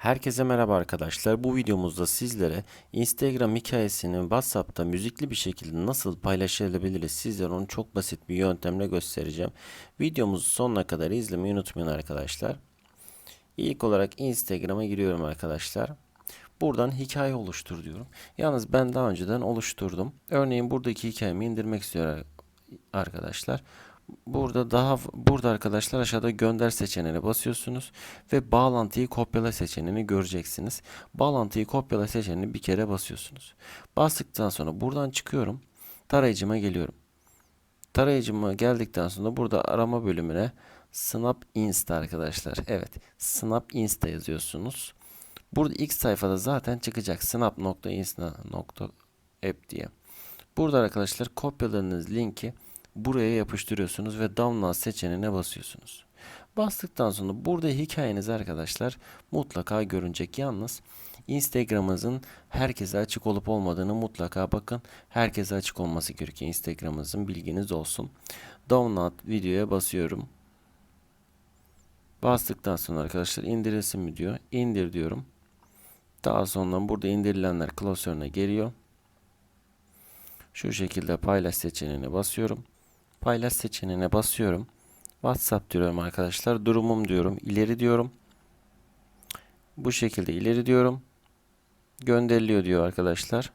Herkese merhaba arkadaşlar. Bu videomuzda sizlere Instagram hikayesini WhatsApp'ta müzikli bir şekilde nasıl paylaşılabiliriz sizlere onu çok basit bir yöntemle göstereceğim. Videomuzu sonuna kadar izlemeyi unutmayın arkadaşlar. İlk olarak Instagram'a giriyorum arkadaşlar. Buradan hikaye oluştur diyorum. Yalnız ben daha önceden oluşturdum. Örneğin buradaki hikayemi indirmek istiyorum arkadaşlar. Burada daha burada arkadaşlar aşağıda gönder seçeneğine basıyorsunuz ve bağlantıyı kopyala seçeneğini göreceksiniz. Bağlantıyı kopyala seçeneğini bir kere basıyorsunuz. Bastıktan sonra buradan çıkıyorum. Tarayıcıma geliyorum. Tarayıcıma geldikten sonra burada arama bölümüne Snap Insta arkadaşlar. Evet, Snap Insta yazıyorsunuz. Burada ilk sayfada zaten çıkacak snap.insta.app diye. Burada arkadaşlar kopyaladığınız linki buraya yapıştırıyorsunuz ve download seçeneğine basıyorsunuz. Bastıktan sonra burada hikayeniz arkadaşlar mutlaka görünecek. Yalnız Instagram'ınızın herkese açık olup olmadığını mutlaka bakın. Herkese açık olması gerekiyor Instagram'ınızın bilginiz olsun. Download videoya basıyorum. Bastıktan sonra arkadaşlar indirilsin mi diyor. İndir diyorum. Daha sonra burada indirilenler klasörüne geliyor. Şu şekilde paylaş seçeneğine basıyorum. Paylaş seçeneğine basıyorum. WhatsApp diyorum arkadaşlar. Durumum diyorum. İleri diyorum. Bu şekilde ileri diyorum. Gönderiliyor diyor arkadaşlar.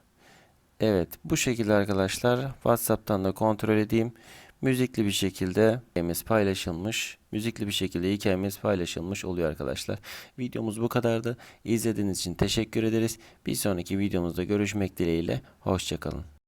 Evet bu şekilde arkadaşlar WhatsApp'tan da kontrol edeyim. Müzikli bir şekilde hikayemiz paylaşılmış. Müzikli bir şekilde hikayemiz paylaşılmış oluyor arkadaşlar. Videomuz bu kadardı. İzlediğiniz için teşekkür ederiz. Bir sonraki videomuzda görüşmek dileğiyle. Hoşçakalın.